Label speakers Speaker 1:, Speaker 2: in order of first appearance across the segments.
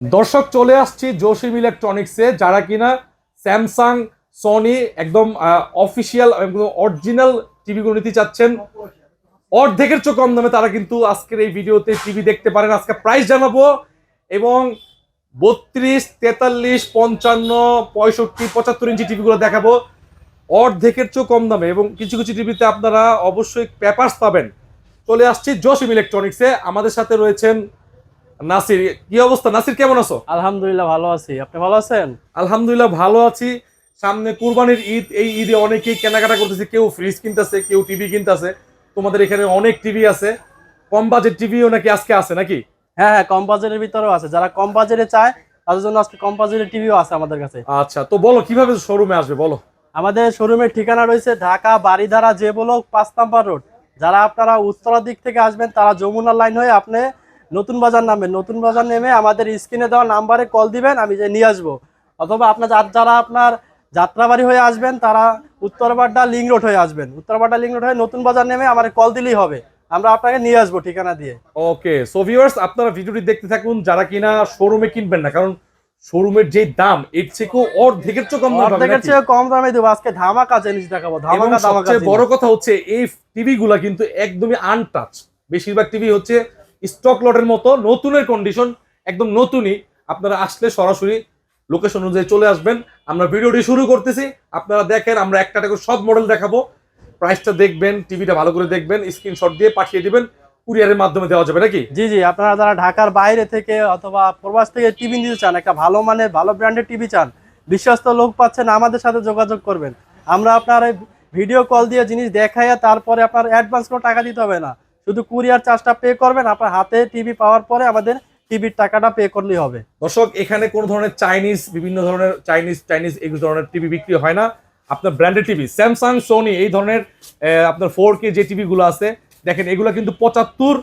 Speaker 1: দর্শক চলে আসছি জসিম ইলেকট্রনিক্সে, যারা কিনা স্যামসাং, সনি একদম অফিসিয়াল অরিজিনাল টিভিগুলো নিতে চাচ্ছেন। অর্ধেকের চেয়ে কম দামে তারা কিন্তু আজকের এই ভিডিওতে টিভি দেখতে পারেন। আজকে প্রাইস জানাব এবং বত্রিশ, তেতাল্লিশ, পঞ্চান্ন, পঁয়ষট্টি, পঁচাত্তর ইঞ্চি টিভিগুলো দেখাবো। অর্ধেকের চেয়ে কম দামে এবং কিছু কিছু টিভিতে আপনারা অবশ্যই পেপারস পাবেন। চলে আসছি জসিম ইলেকট্রনিক্সে। আমাদের সাথে রয়েছেন নাসির কি অবস্থা? নাসির কেমন আছো?
Speaker 2: আলহামদুলিল্লাহ ভালো আছি। আপনি ভালো আছেন?
Speaker 1: আলহামদুলিল্লাহ ভালো আছি। সামনে কুরবানির ঈদ এই ঈদে অনেকেই কেনাকাটা করতেছে। কেউ ফ্রিজ কিনতেছে কেউ টিভি কিনতেছে। তোমাদের এখানে অনেক টিভি আছে। কম বাজেট টিভিও নাকি আজকে আছে নাকি?
Speaker 2: হ্যাঁ হ্যাঁ কম বাজেটের ভিতরেও আছে। যারা কম বাজেটে চায় তাদের জন্য আজকে কম বাজেটের টিভিও আছে আমাদের কাছে।
Speaker 1: আচ্ছা তো বলো কীভাবে শোরুমে আসবে বলো?
Speaker 2: আমাদের শোরুমের ঠিকানা রয়েছে ঢাকা বাড়িধারা যে বলো পাঁচ নাম্বার রোড যারা আপনারা উত্তরার দিক থেকে আসবেন তারা যমুনা লাইন হয়ে আপনি নতুন বাজার নামবেন নতুন বাজার নেমে আমাদের স্ক্রিনে দেওয়া নাম্বারে কল দিবেন আমি যে নিয়ে আসব। অথবা আপনার যারা আপনার যাত্রাবাড়ি হয়ে আসবেন তারা উত্তরবাড্ডা লিং রোড হয়ে আসবেন। উত্তরবাড্ডা লিং রোড হয়ে নতুন বাজার নেমে আমার কল দিলেই হবে। আমরা আপনাকে নিয়ে আসব ঠিকানা দিয়ে।
Speaker 1: ওকে সো ভিউয়ার্স আপনারা ভিডিওটি দেখতে থাকুন যারা কিনা শোরুমে কিনবেন না কারণ শোরুমের যে দাম এর থেকেও অর্ধেকের চেয়ে কম
Speaker 2: অর্ধেকের চেয়ে কম দামে দেবো। আজকে ধামাকা জিনিস দেখাবো ধামাকা ধামাকা
Speaker 1: বড় কথা হচ্ছে এই টিভি গুলা কিন্তু একদমই আনটাচ বেশিরভাগ টিভি হচ্ছে স্টক লটের মতো নতুনের কন্ডিশন একদম নতুনই। আপনারা আসলে সরাসরি লোকেশন অনুযায়ী চলে আসবেন। আমরা ভিডিওটি শুরু করতেছি। আপনারা দেখেন, আমরা একটা করে সব মডেল দেখাবো। প্রাইসটা দেখবেন টিভিটা ভালো করে দেখবেন স্ক্রিনশট দিয়ে পাঠিয়ে দিবেন কুরিয়ারের মাধ্যমে দেওয়া যাবে নাকি?
Speaker 2: জি জি, আপনারা যারা ঢাকার বাইরে থেকে অথবা প্রবাস থেকে টিভি নিতে চান, একটা ভালো মানের, ভালো ব্র্যান্ডের টিভি চান, বিশ্বস্ত লোক পাচ্ছেন, আমাদের সাথে যোগাযোগ করবেন। আমরা আপনার ভিডিও কল দিয়ে জিনিস দেখাইয়া তারপরে আপনার অ্যাডভান্স কোনো টাকা দিতে হবে না। শুধু কুরিয়ার চার্জটা পে করবেন আপনার হাতে টিভি পাওয়ার পরে আমাদের টিভির টাকাটা পে করলেই হবে।
Speaker 1: দর্শক এখানে কোনো ধরনের চাইনিজ বিভিন্ন ধরনের চাইনিজ চাইনিজ এই ধরনের টিভি বিক্রি হয় না। আপনার ব্র্যান্ডেড টিভি স্যামসাং সোনি এই ধরনের আপনার ফোর কে যে টিভিগুলো আছে দেখেন এগুলো কিন্তু পঁচাত্তর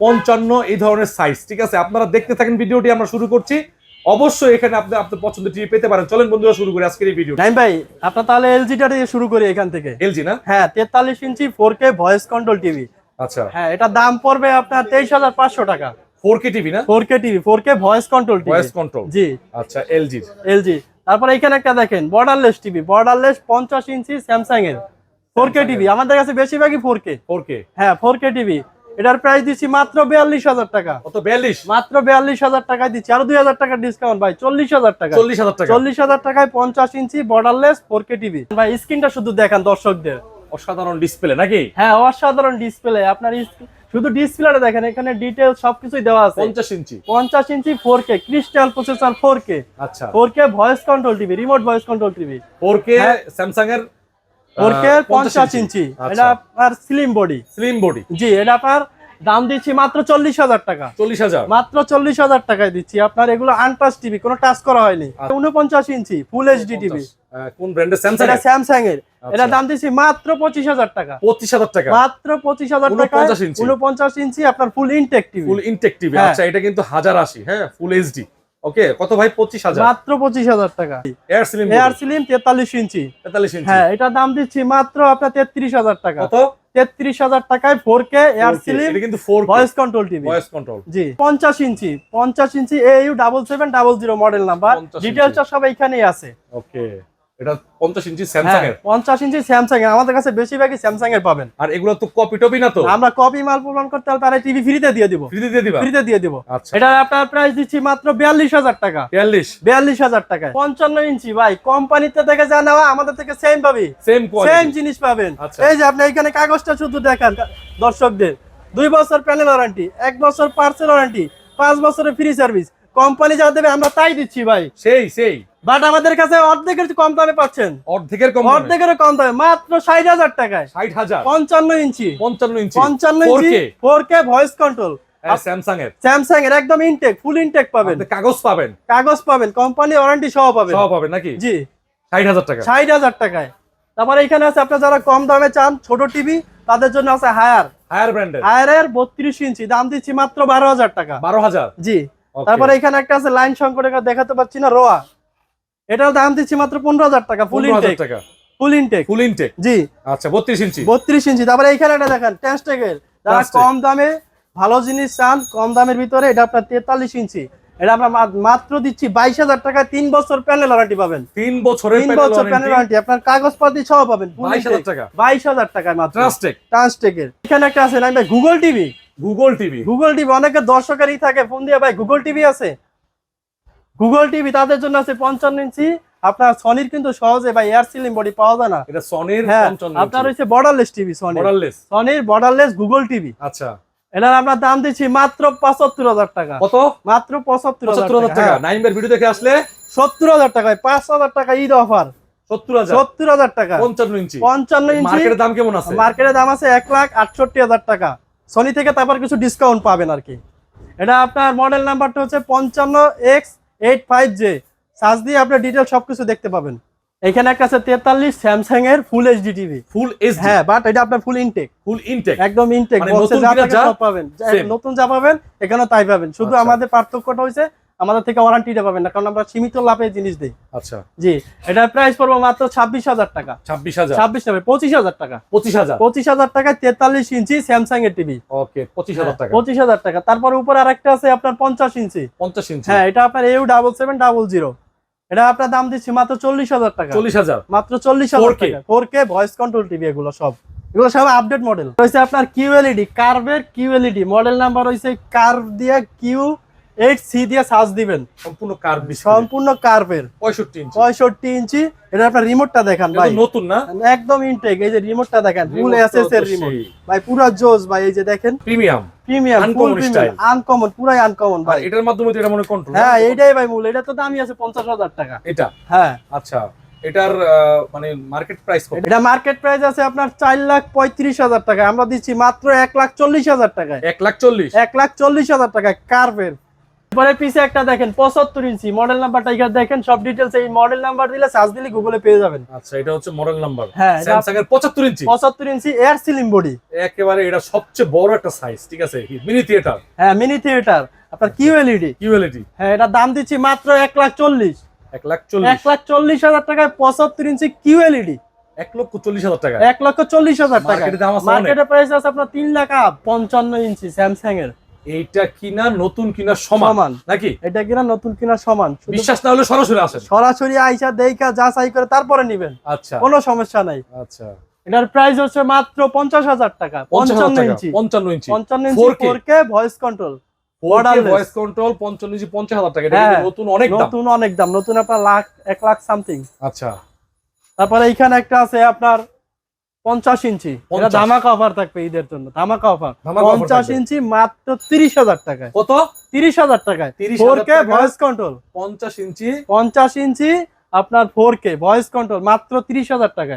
Speaker 1: পঞ্চান্ন এই ধরনের সাইজ ঠিক আছে? আপনারা দেখতে থাকেন ভিডিওটি আমরা শুরু করছি। অবশ্যই এখানে আপনি আপনার পছন্দের টিভি পেতে পারেন। চলেন বন্ধুরা শুরু করি আজকের এই ভিডিও
Speaker 2: নাইম ভাই আপনার তাহলে এলজিটা দিয়ে শুরু করি এখান থেকে।
Speaker 1: এলজি না?
Speaker 2: হ্যাঁ তেতাল্লিশ inch four K voice control TV
Speaker 1: আচ্ছা।
Speaker 2: হ্যাঁ এটা দাম পড়বে আপনার তেইশ হাজার পাঁচশো টাকা।
Speaker 1: ফোর কে টিভি না?
Speaker 2: Four K TV four K voice control TV.
Speaker 1: Voice control.
Speaker 2: জি।
Speaker 1: আচ্ছা এলজি
Speaker 2: এলজি তারপরে এখানে একটা দেখেন বর্ডারলেস টিভি বর্ডারলেস পঞ্চাশ ইঞ্চি স্যামসাং এর ফোর কে টিভি আমাদের কাছে বেশিরভাগই ফোর কে।
Speaker 1: Four K?
Speaker 2: হ্যাঁ ফোর কে টিভি। এটার প্রাইস দিচ্ছি মাত্র বিয়াল্লিশ হাজার টাকা।
Speaker 1: কত বিয়াল্লিশ?
Speaker 2: মাত্র বিয়াল্লিশ হাজার টাকায় দিচ্ছি। আরও দুই হাজার টাকা ডিসকাউন্ট ভাই চল্লিশ হাজার টাকা।
Speaker 1: চল্লিশ হাজার টাকা।
Speaker 2: চল্লিশ হাজার টাকায় পঞ্চাশ inch borderless four K TV. ভাই স্ক্রিনটা শুধু দেখান দর্শকদের।
Speaker 1: অসাধারণ ডিসপ্লে নাকি?
Speaker 2: হ্যাঁ অসাধারণ ডিসপ্লে আপনার শুধু ডিসপ্লেটা দেখেন এখানে ডিটেল সবকিছুই দেওয়া আছে।
Speaker 1: পঞ্চাশ ইঞ্চি।
Speaker 2: পঞ্চাশ inch four K crystal processor four K
Speaker 1: আচ্ছা।
Speaker 2: Four K voice control TV remote voice control TV
Speaker 1: four K
Speaker 2: হ্যাঁ।
Speaker 1: স্যামসাং এর
Speaker 2: ফোর কে পঞ্চাশ ইঞ্চি।
Speaker 1: আচ্ছা।
Speaker 2: এটা আপনার স্লিম বডি
Speaker 1: স্লিম বডি
Speaker 2: জি এটা আপনার দাম দিচ্ছি মাত্র চল্লিশ হাজার টাকা।
Speaker 1: চল্লিশ হাজার।
Speaker 2: মাত্র চল্লিশ হাজার টাকায় দিচ্ছি। আপনার এগুলো আনটাচ টিভি কোনো টাচ করা হয়নি।
Speaker 1: আচ্ছা।
Speaker 2: উনপঞ্চাশ ইঞ্চি ফুল এইচডি টিভি
Speaker 1: কোন ব্র্যান্ডের স্যামসাং
Speaker 2: এটা স্যামসাং এর
Speaker 1: আচ্ছা।
Speaker 2: এটা দাম দিচ্ছি মাত্র পঁচিশ হাজার টাকা।
Speaker 1: পঁচিশ হাজার টাকা?
Speaker 2: মাত্র পঁচিশ হাজার টাকা।
Speaker 1: 49 ইঞ্চি।
Speaker 2: উনপঞ্চাশ ইঞ্চি আপনার full intact TV
Speaker 1: full intact TV. আচ্ছা এটা কিন্তু হাজার আশি হ্যাঁ ফুল এইচডি ওকে কত ভাই? পঁচিশ হাজার।
Speaker 2: মাত্র পঁচিশ হাজার টাকা।
Speaker 1: এয়ার সিলিম
Speaker 2: এয়ার স্লিম তেতাল্লিশ ইঞ্চি।
Speaker 1: তেতাল্লিশ ইঞ্চি।
Speaker 2: হ্যাঁ এটা দাম দিচ্ছি মাত্র আপনার তেত্রিশ হাজার টাকা।
Speaker 1: কত?
Speaker 2: তেত্রিশ হাজার টাকায় ফোর কে এয়ার
Speaker 1: 4K,
Speaker 2: স্লিম
Speaker 1: এটা কিন্তু four
Speaker 2: voice control TV
Speaker 1: voice control
Speaker 2: জি পঞ্চাশ ইঞ্চি। পঞ্চাশ inch double zero model number
Speaker 1: 50
Speaker 2: ডিটেলসটা সব এইখানেই আছে।
Speaker 1: ওকে এটা পঞ্চাশ ইঞ্চি স্যামসাং এর।
Speaker 2: পঞ্চাশ ইঞ্চি স্যামসাং এর। আমাদের কাছে বেশিরভাগই স্যামসাং এর পাবেন।
Speaker 1: আর এগুলো তো কপি টপি না তো?
Speaker 2: আমরা কপি মাল প্রমাণ করতে তারা টিভি ফ্রিতে দিয়ে দিব।
Speaker 1: ফ্রিতে দিয়ে দিবা?
Speaker 2: ফ্রিতে দিয়ে দিব।
Speaker 1: আচ্ছা।
Speaker 2: এটা আপনার প্রাইস দিচ্ছি মাত্র বিয়াল্লিশ হাজার টাকা।
Speaker 1: বিয়াল্লিশ?
Speaker 2: বিয়াল্লিশ হাজার টাকায়। পঞ্চান্ন ইঞ্চি ভাই কোম্পানিতে থেকে যা নেওয়া আমাদের থেকে সেম পাবি।
Speaker 1: সেম
Speaker 2: সেম জিনিস পাবেন।
Speaker 1: আচ্ছা।
Speaker 2: এই যে আপনি এখানে কাগজটা শুধু দেখান দর্শকদের। দুই বছর প্যানেল ওয়ারেন্টি এক বছর পার্সেল ওয়ারেন্টি পাঁচ বছরের ফ্রি সার্ভিস কোম্পানি যা দেবে আমরা তাই দিচ্ছি ভাই।
Speaker 1: সেই সেই।
Speaker 2: বাট আমাদের কাছে অর্ধেকের কম দামে পাচ্ছেন।
Speaker 1: অর্ধেকের কম
Speaker 2: অর্ধেকের কম দামে মাত্র ষাট হাজার টাকায়।
Speaker 1: ষাট হাজার।
Speaker 2: পঞ্চান্ন ইঞ্চি।
Speaker 1: পঞ্চান্ন ইঞ্চি।
Speaker 2: পঞ্চান্ন inch four K. Voice control
Speaker 1: Samsung এর
Speaker 2: স্যামসাং এর একদম ইনটেক ফুল ইনটেক পাবেন।
Speaker 1: কাগজ পাবেন।
Speaker 2: কাগজ পাবেন কোম্পানি ওয়ারেন্টি সহ পাবেন।
Speaker 1: সব পাবেন নাকি?
Speaker 2: জি।
Speaker 1: ষাট হাজার টাকা।
Speaker 2: ষাট হাজার টাকায়। তারপরে এখানে আছে আপনার যারা কম দামে চান ছোট টিভি তাদের জন্য আছে হায়ার
Speaker 1: হায়ার ব্র্যান্ডের
Speaker 2: হায়ারের বত্রিশ ইঞ্চি দাম দিচ্ছি মাত্র বারো হাজার টাকা।
Speaker 1: বারো হাজার?
Speaker 2: জি। তারপরে এখানে একটা আছে লাইন সংকটে দেখাতে পাচ্ছি না রোয়া এটার দাম দিচ্ছি মাত্র পনেরো হাজার টাকা ফুল ইনটেক
Speaker 1: টাকা।
Speaker 2: ফুল ইনটেক
Speaker 1: ফুল ইনটেক
Speaker 2: জি।
Speaker 1: আচ্ছা বত্রিশ ইঞ্চি।
Speaker 2: বত্রিশ ইঞ্চি। তারপরে দেখেন ট্যান্সটেকের যারা কম দামে ভালো জিনিস চান কম দামের ভিতরে এটা আপনার তেতাল্লিশ ইঞ্চি। এটা আমরা মাত্র দিচ্ছি বাইশ হাজার টাকায় তিন বছর প্যানেল ওয়ারেন্টি পাবেন।
Speaker 1: তিন বছরের
Speaker 2: তিন বছর প্যানেল ওয়ারেন্টি আপনার কাগজপাতি সহ পাবেন
Speaker 1: বাইশ হাজার টাকা।
Speaker 2: বাইশ হাজার টাকায় মাত্র। ট্রান্সটেকের এখানে একটা আছে না Google TV
Speaker 1: Google TV
Speaker 2: Google TV অনেকে দর্শকেরই থাকে। ফোন দিয়ে ভাই গুগল টিভি আছে? গুগল টিভি তাদের জন্য আছে পঞ্চান্ন ইঞ্চি। আপনার সনির কিন্তু সহজে ভাই এয়ার সিলিং বডি পাওয়া যায় না।
Speaker 1: এটা সনির
Speaker 2: হ্যাঁ আপনার হচ্ছে বর্ডারলেস টিভি সনি
Speaker 1: মডেললেস
Speaker 2: সনির বর্ডারলেস গুগল টিভি
Speaker 1: আচ্ছা।
Speaker 2: এটার আমরা দাম দিচ্ছি মাত্র পঁচাত্তর হাজার টাকা।
Speaker 1: কত?
Speaker 2: মাত্র পঁচাত্তর হাজার
Speaker 1: টাকা।
Speaker 2: টাকা।
Speaker 1: নাইমের ভিডিও দেখে আসলে?
Speaker 2: সত্তর হাজার টাকায় পাঁচ হাজার টাকা ঈদ অফার
Speaker 1: সত্তর হাজার।
Speaker 2: সত্তর হাজার টাকা।
Speaker 1: পঞ্চান্ন ইঞ্চি।
Speaker 2: পঞ্চান্ন ইঞ্চি।
Speaker 1: মার্কেটের দাম কেমন আছে?
Speaker 2: মার্কেটের দাম আছে এক লাখ আটষট্টি হাজার টাকা। সনি থেকে তারপর কিছু ডিসকাউন্ট পাবেন আর কি। এটা আপনার মডেল নাম্বারটা হচ্ছে পঞ্চান্ন X eight five J. Search দিয়ে আপনার ডিটেল সবকিছু দেখতে পাবেন। এখানে একটা আছে তেতাল্লিশ স্যামসাং এর ফুল এইচডি টিভি
Speaker 1: ফুল এস
Speaker 2: হ্যাঁ বাট এটা আপনার ফুল ইনটেক
Speaker 1: ফুল ইনটেক
Speaker 2: একদম ইনটেক
Speaker 1: মানে
Speaker 2: বক্সে যা পাবেন। নতুন যা পাবেন এখানেও তাই পাবেন। শুধু
Speaker 1: আচ্ছা।
Speaker 2: আমাদের পার্থক্যটা হচ্ছে আমাদের থেকে ওয়ারেন্টিটা পাবেন না কারণ আমরা সীমিত লাভে জিনিস দিই।
Speaker 1: আচ্ছা।
Speaker 2: জি এটার প্রাইস পড়ব মাত্র ছাব্বিশ হাজার টাকা।
Speaker 1: ছাব্বিশ হাজার।
Speaker 2: ছাব্বিশ টাকা পঁচিশ হাজার টাকা।
Speaker 1: পঁচিশ হাজার।
Speaker 2: পঁচিশ হাজার টাকায় তেতাল্লিশ ইঞ্চি স্যামসাং এর টিভি
Speaker 1: ওকে পঁচিশ হাজার টাকা।
Speaker 2: পঁচিশ হাজার টাকা। তারপর উপরে আরেকটা আছে আপনার পঞ্চাশ ইঞ্চি।
Speaker 1: পঞ্চাশ ইঞ্চি।
Speaker 2: হ্যাঁ এটা আপনার U double seven double zero এটা আপনার দাম দিচ্ছি মাত্র চল্লিশ হাজার টাকা।
Speaker 1: চল্লিশ হাজার।
Speaker 2: মাত্র চল্লিশ হাজার টাকা। Four K voice control TV এগুলো সব। এগুলো সব আপডেট মডেল রয়েছে আপনার কিউ কিউএলইডি কার্ভের কিউএলইডি মডেল নাম্বার রয়েছে কার্ভ দিয়ে কিউ এইট সি দিয়ে সার্চ দিবেন।
Speaker 1: সম্পূর্ণ
Speaker 2: সম্পূর্ণ কার্ভের
Speaker 1: পঁয়ষট্টি ইঞ্চি
Speaker 2: পঁয়ষট্টি ইঞ্চি এটা আপনার রিমোটটা দেখান
Speaker 1: এটা
Speaker 2: ভাই।
Speaker 1: নতুন না?
Speaker 2: একদম ইনটেক এই যে রিমোটটা দেখেন ফুল এসএস এর রিমোট ভাই পুরা জোস ভাই এই যে দেখেন।
Speaker 1: Premium
Speaker 2: premium full premium uncommon পুরাই আনকমন ভাই।
Speaker 1: এটার মাধ্যমে তো এটা মনে কন্ট্রোল
Speaker 2: হ্যাঁ এইটাই ভাই মূল। এটা তো দামই আছে পঞ্চাশ হাজার টাকা।
Speaker 1: এটা?
Speaker 2: হ্যাঁ।
Speaker 1: আচ্ছা। এটার মানে মার্কেট প্রাইস কত?
Speaker 2: এটা মার্কেট প্রাইস আছে আপনার চার লাখ পঁয়ত্রিশ হাজার টাকা আমরা দিচ্ছি মাত্র এক লাখ চল্লিশ হাজার টাকায়।
Speaker 1: এক লাখ চল্লিশ।
Speaker 2: এক লাখ চল্লিশ হাজার টাকা কার্ভের এরপরে পিছে একটা দেখেন পঁচাত্তর ইঞ্চি মডেল নাম্বারটা এখানে দেখেন সব ডিটেলস এই মডেল নাম্বার দিলে সার্চ দিলে গুগলে পেয়ে যাবেন।
Speaker 1: আচ্ছা এটা হচ্ছে মডেল নাম্বার
Speaker 2: হ্যাঁ,
Speaker 1: স্যামসাং এর পঁচাত্তর ইঞ্চি।
Speaker 2: পঁচাত্তর ইঞ্চি এয়ার সিলিং বডি
Speaker 1: একেবারে এটা সবচেয়ে বড় একটা সাইজ ঠিক আছে? মিনি থিয়েটার
Speaker 2: হ্যাঁ মিনি থিয়েটার আপনার কিউএলইডি
Speaker 1: কিউএলইডি
Speaker 2: হ্যাঁ এটা দাম দিচ্ছি মাত্র এক লাখ চল্লিশ।
Speaker 1: এক লাখ
Speaker 2: এক
Speaker 1: চল্লিশ
Speaker 2: লাখ চল্লিশ হাজার টাকায় পঁচাত্তর ইঞ্চি কিউ এলইডি
Speaker 1: এক লক্ষ চল্লিশ হাজার টাকা
Speaker 2: এক লক্ষ চল্লিশ হাজার টাকা। মার্কেটের প্রাইস আছে আপনার তিন লাখ পঞ্চান্ন ইঞ্চি স্যামসাং এর
Speaker 1: এইটা কিনা নতুন কিনা সমান। নাকি?
Speaker 2: এটা কিনা নতুন কিনা সমান।
Speaker 1: বিশ্বাস না হলে সরাসরি আসেন।
Speaker 2: সরাসরি আইসা দেখা যাচাই করে তারপরে নিবেন।
Speaker 1: আচ্ছা।
Speaker 2: কোনো সমস্যা নাই।
Speaker 1: আচ্ছা।
Speaker 2: এটার প্রাইস হচ্ছে মাত্র পঞ্চাশ হাজার টাকা
Speaker 1: পঞ্চান্ন
Speaker 2: ইঞ্চি।
Speaker 1: পঞ্চান্ন ইঞ্চি।
Speaker 2: পঞ্চান্ন inch
Speaker 1: 4K
Speaker 2: four K voice control.
Speaker 1: Voice control পঞ্চান্ন ইঞ্চি পঞ্চাশ হাজার টাকা।
Speaker 2: হ্যাঁ,
Speaker 1: নতুন অনেক দাম।
Speaker 2: নতুন অনেক দাম। নতুন আপনার লাখ এক লাখ সামথিং
Speaker 1: আচ্ছা।
Speaker 2: তারপরে এইখানে একটা আছে আপনার পঞ্চাশ ইঞ্চি। এটা
Speaker 1: 50
Speaker 2: ধামাকা অফার থাকবে ঈদের জন্য ধামাকা অফার পঞ্চাশ ইঞ্চি মাত্র তিরিশ হাজার টাকায়।
Speaker 1: কত?
Speaker 2: তিরিশ হাজার টাকায়।
Speaker 1: 30,000
Speaker 2: ফোর কে ভয়েস কন্ট্রোল
Speaker 1: পঞ্চাশ ইঞ্চি।
Speaker 2: পঞ্চাশ ইঞ্চি আপনার ফোর কে ভয়েস কন্ট্রোল মাত্র তিরিশ হাজার টাকায়।